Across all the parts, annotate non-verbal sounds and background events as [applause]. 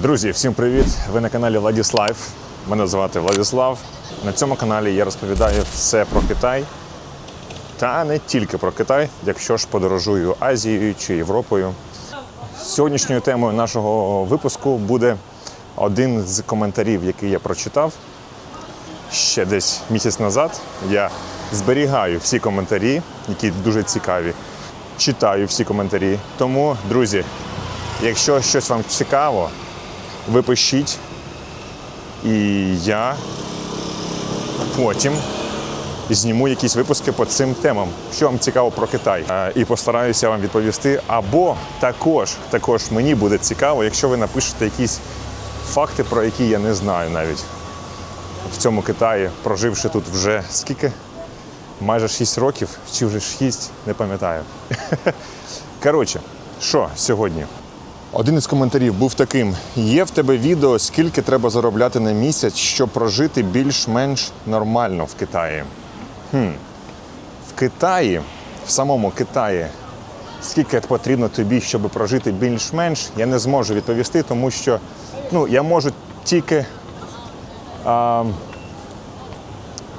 Друзі, всім привіт! Ви на каналі Владіслав. Мене звати Владіслав. На цьому каналі я розповідаю все про Китай. Та не тільки про Китай, якщо ж подорожую Азією чи Європою. Сьогоднішньою темою нашого випуску буде один з коментарів, який я прочитав ще десь місяць назад. Я зберігаю всі коментарі, які дуже цікаві. Читаю всі коментарі. Тому, друзі, якщо щось вам цікаво, ви пишіть, і я потім зніму якісь випуски по цим темам, що вам цікаво про Китай. Е, І постараюся вам відповісти. Або також, також мені буде цікаво, якщо ви напишете якісь факти, про які я не знаю навіть в цьому Китаї, проживши тут вже скільки? Майже 6 років, чи вже 6, не пам'ятаю. [laughs] Коротше, що сьогодні? Один із коментарів був таким: є в тебе відео, скільки треба заробляти на місяць, щоб прожити більш-менш нормально в Китаї. Хм. В Китаї, в самому Китаї, скільки потрібно тобі, щоб прожити більш-менш, я не зможу відповісти, тому що ну, я можу тільки а,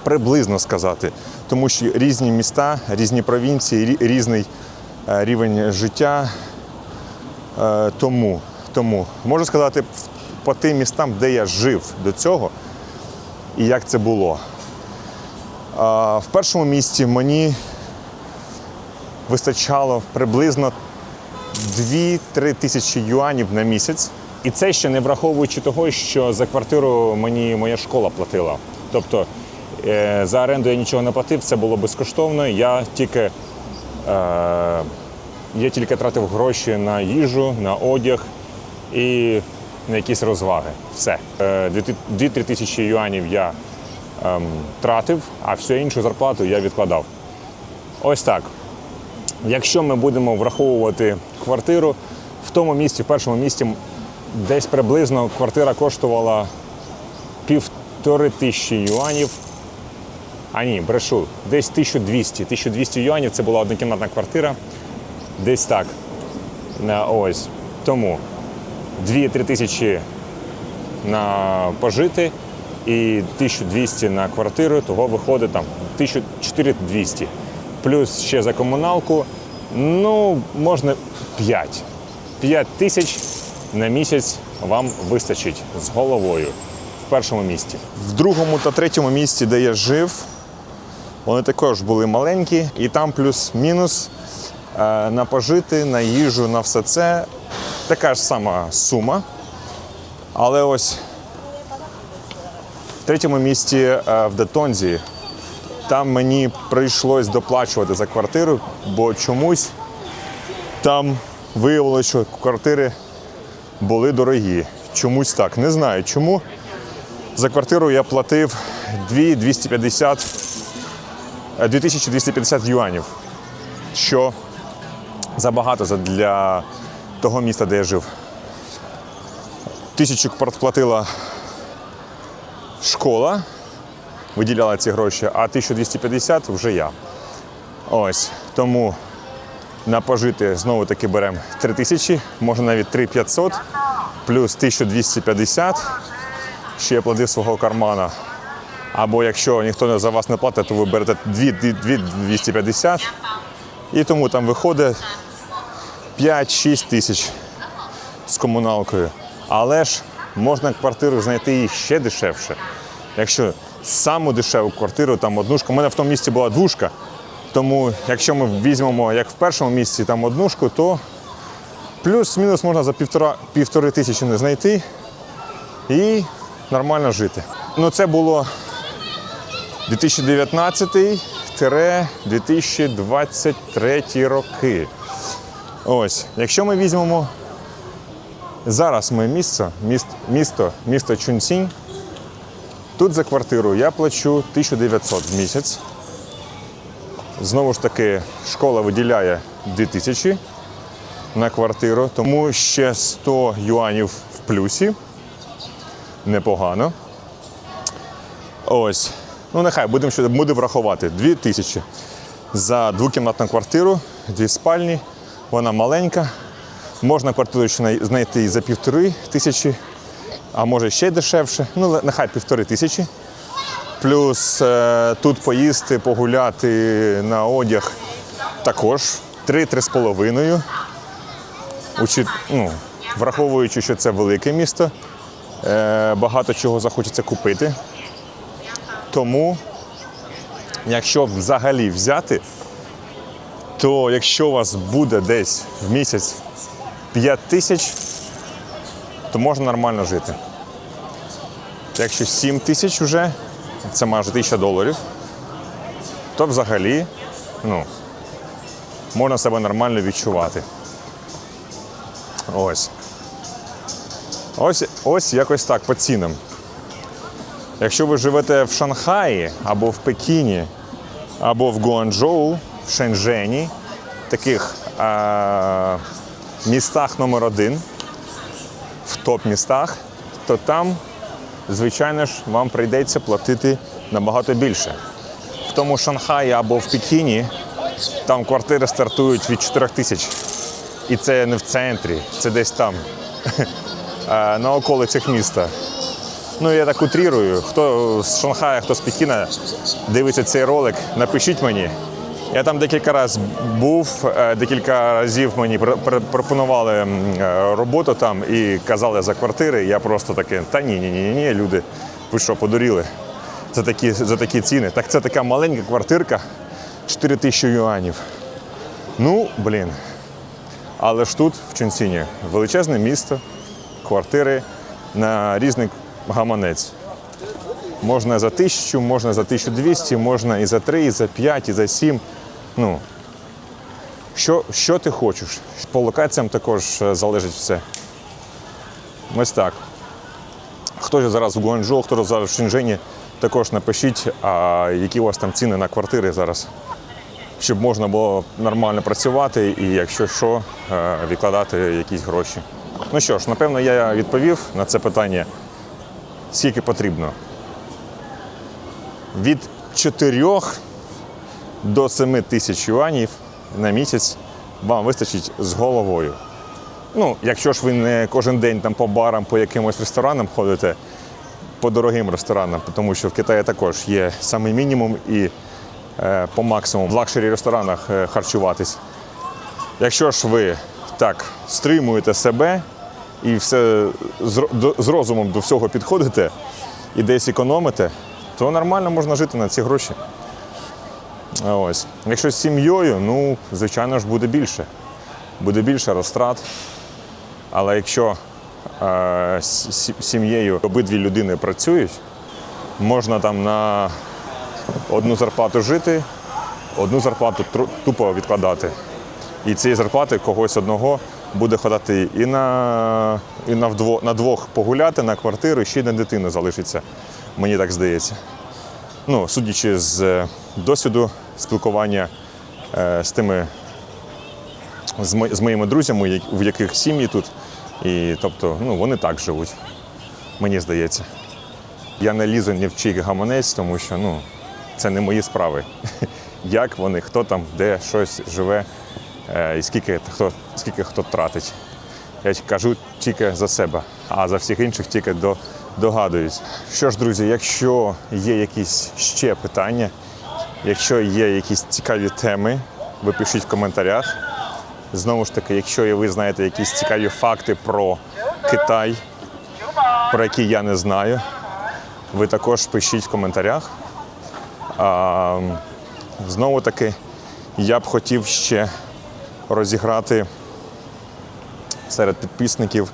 приблизно сказати, тому що різні міста, різні провінції, різний е, рівень життя. Е, Тому, тому можу сказати по тим містам, де я жив до цього і як це було. А, В першому місті мені вистачало приблизно 2-3 тисячі юанів на місяць. І це ще не враховуючи того, що за квартиру мені моя школа платила. Тобто е, за оренду я нічого не платив, це було безкоштовно. Я тільки е, я тільки тратив гроші на їжу, на одяг і на якісь розваги. Все. Е, 2-3 тисячі юанів я ем, тратив, а всю іншу зарплату я відкладав. Ось так. Якщо ми будемо враховувати квартиру, в тому місці, в першому місці, десь приблизно квартира коштувала півтори тисячі юанів. А ні, брешу, десь 1200. 1200 юанів це була однокімнатна квартира. Десь так. Ось. Тому 2-3 тисячі на пожити і 1200 на квартиру, того виходить там 1400. Плюс ще за комуналку, ну, можна 5. 5 тисяч на місяць вам вистачить з головою в першому місці. В другому та третьому місці, де я жив, вони також були маленькі, і там плюс-мінус на пожити, на їжу, на все це така ж сама сума. Але ось в третьому місті е, в Детонзі там мені прийшлось доплачувати за квартиру, бо чомусь там виявилося, що квартири були дорогі. Чомусь так. Не знаю чому. За квартиру я платив 2250, е, 2250 юанів, що забагато для того міста, де я жив. Тисячу платила школа, виділяла ці гроші, а 1250 вже я. Ось. Тому на пожити знову таки беремо 3000, можна навіть 3500, плюс 1250. Ще я платив свого кармана. Або якщо ніхто за вас не платить, то ви берете 2250. І тому там виходить 5-6 тисяч з комуналкою. Але ж можна квартиру знайти і ще дешевше. Якщо саму дешеву квартиру, там однушка. У мене в тому місці була двушка. Тому якщо ми візьмемо, як в першому місці, там однушку, то плюс-мінус можна за півтора, півтори тисячі не знайти і нормально жити. Ну це було 2019-2023 роки. Ось, якщо ми візьмемо зараз моє місце, міст, місто, місто Чунцінь, тут за квартиру я плачу 1900 в місяць. Знову ж таки, школа виділяє 2000 на квартиру, тому ще 100 юанів в плюсі. Непогано. Ось. Ну, нехай будемо будемо врахувати. 2000 за двокімнатну квартиру, дві спальні. Вона маленька. Можна квартиру знайти за півтори тисячі, а може ще дешевше. Ну, нехай півтори тисячі. Плюс е, тут поїсти, погуляти на одяг також 3-3,5. Учи- Ну, враховуючи, що це велике місто, е, багато чого захочеться купити. Тому, якщо взагалі взяти, то якщо у вас буде десь в місяць 5 тисяч, то можна нормально жити. Якщо 7 тисяч вже, це майже 1000 доларів, то взагалі ну, можна себе нормально відчувати. Ось. Ось, ось якось так по цінам. Якщо ви живете в Шанхаї або в Пекіні, або в Гуанчжоу, в Шенжені, таких е- містах номер один, в топ-містах, то там, звичайно ж, вам прийдеться платити набагато більше. В тому Шанхаї або в Пекіні там квартири стартують від 4 тисяч. І це не в центрі, це десь там, [laughs] на околицях міста. Ну, я так утрірую. Хто з Шанхая, хто з Пекіна дивиться цей ролик, напишіть мені. Я там декілька разів був, е, декілька разів мені пр- пр- пропонували е, роботу там і казали за квартири. Я просто таке, та ні, ні, ні, ні, люди, ви що, подуріли за такі, за такі ціни. Так це така маленька квартирка, 4 тисячі юанів. Ну, блін. Але ж тут, в Чунціні, величезне місто, квартири на різний гаманець. Можна за тисячу, можна за 1200, можна і за 3, і за 5, і за 7. Ну, що, що ти хочеш? По локаціям також е, залежить все. Ось так. Хто зараз в Гуанчжоу, хто зараз в Шенжені, також напишіть, а які у вас там ціни на квартири зараз щоб можна було нормально працювати і, якщо що, е, відкладати якісь гроші. Ну що ж, напевно, я відповів на це питання, скільки потрібно. Від 4 до 7 тисяч юанів на місяць вам вистачить з головою. Ну, якщо ж ви не кожен день там по барам, по якимось ресторанам ходите, по дорогим ресторанам, тому що в Китаї також є самий мінімум і е, по максимуму в лакшері ресторанах е, харчуватись. Якщо ж ви так стримуєте себе і все з, до- з розумом до всього підходите і десь економите, то нормально можна жити на ці гроші. Ось. Якщо з сім'єю, ну, звичайно ж, буде більше. Буде більше розтрат. Але якщо е, з сім'єю обидві людини працюють, можна там на одну зарплату жити, одну зарплату тупо відкладати. І цієї зарплати когось одного буде ходити і на, і на, вдво, на двох погуляти, на квартиру, і ще й на дитину залишиться. Мені так здається. Ну, судячи з е, досвіду спілкування е, з тими з, моїми друзями, в яких сім'ї тут. І тобто, ну, вони так живуть, мені здається. Я не лізу ні в чий гаманець, тому що ну, це не мої справи. [laughs] Як вони, хто там, де щось живе, е, і скільки хто, скільки хто тратить. Я кажу тільки за себе, а за всіх інших тільки до, догадуюсь. Що ж, друзі, якщо є якісь ще питання, якщо є якісь цікаві теми, ви пишіть в коментарях. Знову ж таки, якщо ви знаєте якісь цікаві факти про Китай, про які я не знаю, ви також пишіть в коментарях. А, знову таки, я б хотів ще розіграти серед підписників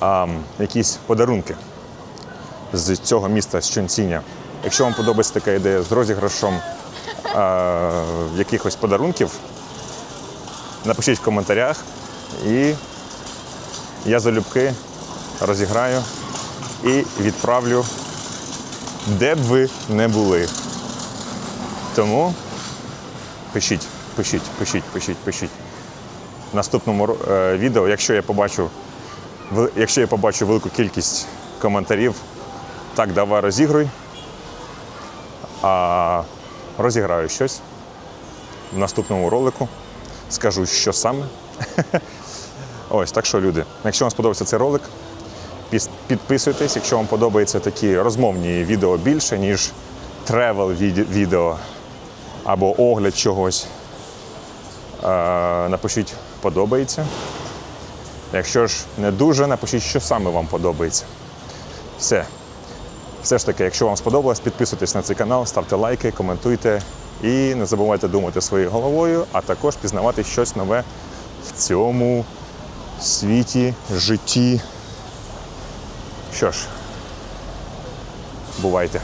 а, якісь подарунки з цього міста з Чонціня. Якщо вам подобається така ідея з розіграшом а, якихось подарунків, напишіть в коментарях і я залюбки розіграю і відправлю, де б ви не були. Тому пишіть, пишіть, пишіть, пишіть, пишіть. В наступному е, відео, якщо я побачу, якщо я побачу велику кількість коментарів, так давай розігруй. А розіграю щось в наступному ролику. Скажу, що саме. [laughs] Ось так що, люди, якщо вам сподобався цей ролик, підписуйтесь, якщо вам подобаються такі розмовні відео більше, ніж тревел відео або огляд чогось. Е, напишіть подобається. Якщо ж не дуже, напишіть, що саме вам подобається. Все. Все ж таки, якщо вам сподобалось, підписуйтесь на цей канал, ставте лайки, коментуйте і не забувайте думати своєю головою, а також пізнавати щось нове в цьому світі, житті. Що ж, бувайте.